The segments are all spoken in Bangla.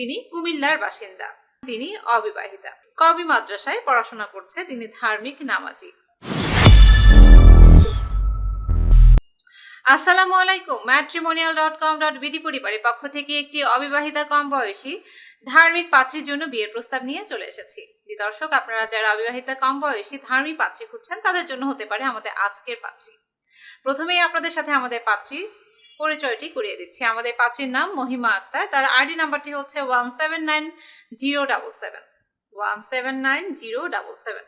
তিনি কুমিল্লার বাসিন্দা। তিনি অবিবাহিতা। কবি মাদ্রাসায় পড়াশোনা করছে তিনি ধার্মিক নামাজি। আসসালামু আলাইকুম। Matrimonial dot com dot BD পরিবারের পক্ষ থেকে একটি অবিবাহিতা কম বয়সী ধার্মিক পাত্রীর জন্য বিয়ের প্রস্তাব নিয়ে চলে এসেছি। দর্শক, আপনারা যারা অবিবাহিতা কম বয়সী ধার্মিক পাত্রী খুঁজছেন, তাদের জন্য হতে পারে আমাদের আজকের পাত্রী। প্রথমেই আপনাদের সাথে আমাদের পাত্রীর পরিচয়টি করিয়ে দিচ্ছি। আমাদের পাত্রীর নাম মহিমা আক্তার। তার আইডি নাম্বারটি হচ্ছে one seven nine zero double seven. One seven nine zero double seven.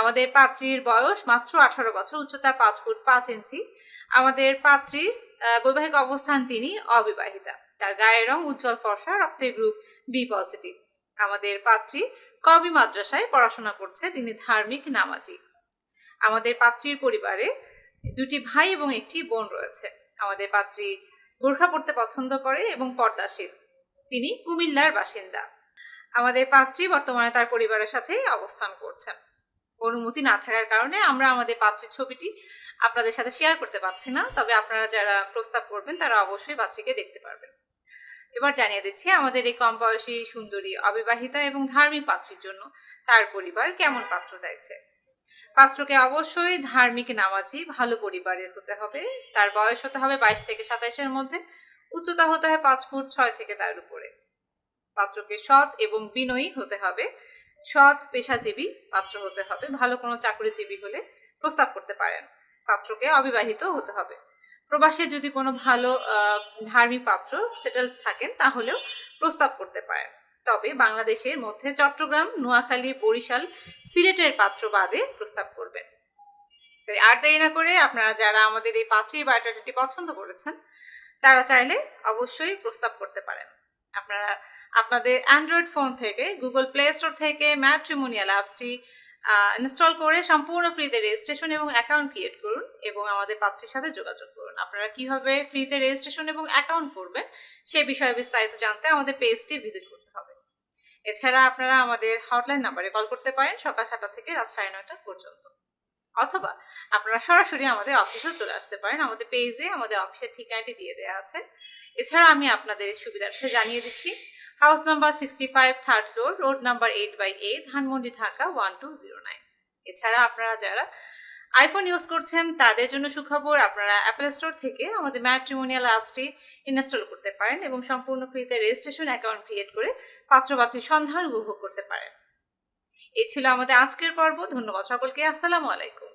আমাদের পাত্রীর বয়স মাত্র আঠারো বছর, উচ্চতা পাঁচ ফুট পাঁচ ইঞ্চি। আমাদের পাত্রীর বৈবাহিক অবস্থান তিনি অবিবাহিতা। তার গায়ের রং উজ্জ্বল ফর্সা রক্তের গ্রুপ বি পজিটিভ আমাদের পাত্রী কবি মাদ্রাসায় পড়াশোনা করছে, তিনি ধার্মিক নামাজি। আমাদের পাত্রীর পরিবারে দুটি ভাই এবং একটি বোন রয়েছে। আমাদের পাত্রী বোরখা পড়তে পছন্দ করে এবং পর্দাশীল। তিনি কুমিল্লার বাসিন্দা। আমাদের পাত্রী বর্তমানে তার পরিবারের সাথে অবস্থান করছেন। অনুমতি না থাকার কারণে আমরা আমাদের পাত্রীর ছবিটি আপনাদের সাথে শেয়ার করতে পারছি না, তবে আপনারা যারা প্রস্তাব করবেন তারা অবশ্যই পাত্রীকে দেখতে পারবেন। এবার জানিয়ে দিচ্ছি আমাদের এই কম বয়সী সুন্দরী, অবিবাহিতা এবং ধার্মিক পাত্রীর জন্য তার পরিবার কেমন পাত্র চাইছে। পাত্রকে অবশ্যই ধার্মিক নামাজি ভালো পরিবারের হতে হবে। তার বয়স হতে হবে বাইশ থেকে সাতাইশের মধ্যে। উচ্চতা হতে হয় পাঁচ ফুট ছয় থেকে তার উপরে। পাত্রকে সৎ এবং বিনয়ী হতে হবে। সৎ পেশাজীবী পাত্র হতে হবে। ভালো কোনো চাকরিজীবী হলে প্রস্তাব করতে পারেন। পাত্রকে অবিবাহিত হতে হবে। প্রবাসে যদি কোনো ভালো ধার্মিক পাত্র সেটেল থাকেন, তাহলেও প্রস্তাব করতে পারেন। তবে বাংলাদেশের মধ্যে চট্টগ্রাম, নোয়াখালী, বরিশাল সিলেটের পাত্র বাদে প্রস্তাব করবেন। আর দেরি না করে আপনারা যারা আমাদের এই পাত্রীর বায়োডাটাটি পছন্দ করেছেন, তারা চাইলে অবশ্যই প্রস্তাব করতে পারেন। আপনারা, আপনাদের অ্যান্ড্রয়েড ফোন থেকে গুগল প্লে স্টোর থেকে ম্যাট্রিমোনিয়াল অ্যাপসটি ইনস্টল করে সম্পূর্ণ ফ্রিতে রেজিস্ট্রেশন এবং অ্যাকাউন্ট ক্রিয়েট করুন এবং আমাদের পাত্রীর সাথে যোগাযোগ করুন। আপনারা কীভাবে ফ্রিতে রেজিস্ট্রেশন এবং অ্যাকাউন্ট করবেন, সে বিষয়ে বিস্তারিত জানতে আমাদের পেজটি ভিজিট হবে এছাড়া আপনারা আমাদের হটলাইন নাম্বারে কল করতে পারেন সকাল সাতটা থেকে রাত সাড়ে নয়টা পর্যন্ত। অথবা আপনারা সরাসরি আমাদের অফিসেও চলে আসতে পারেন। আমাদের পেজে আমাদের অফিসের ঠিকানাটি দিয়ে দেওয়া আছে। এছাড়া আমি আপনাদের সুবিধার্থে জানিয়ে দিচ্ছি house number sixty five third floor road number eight by A Dhanmondi Dhaka one two zero nine এছাড়া আপনারা যারা আইফোন ইউজ করছেন, তাদের জন্য সুখবর আপনারা অ্যাপেল স্টোর থেকে আমাদের ম্যাট্রিমোনিয়াল অ্যাপসটি ইনস্টল করতে পারেন এবং সম্পূর্ণ ফ্রিতে রেজিস্ট্রেশন অ্যাকাউন্ট ক্রিয়েট করে পাত্রপাত্রীর সন্ধান উপভোগ করতে পারেন। এই ছিল আমাদের আজকের পর্ব, ধন্যবাদ সকলকে, আসসালামু আলাইকুম।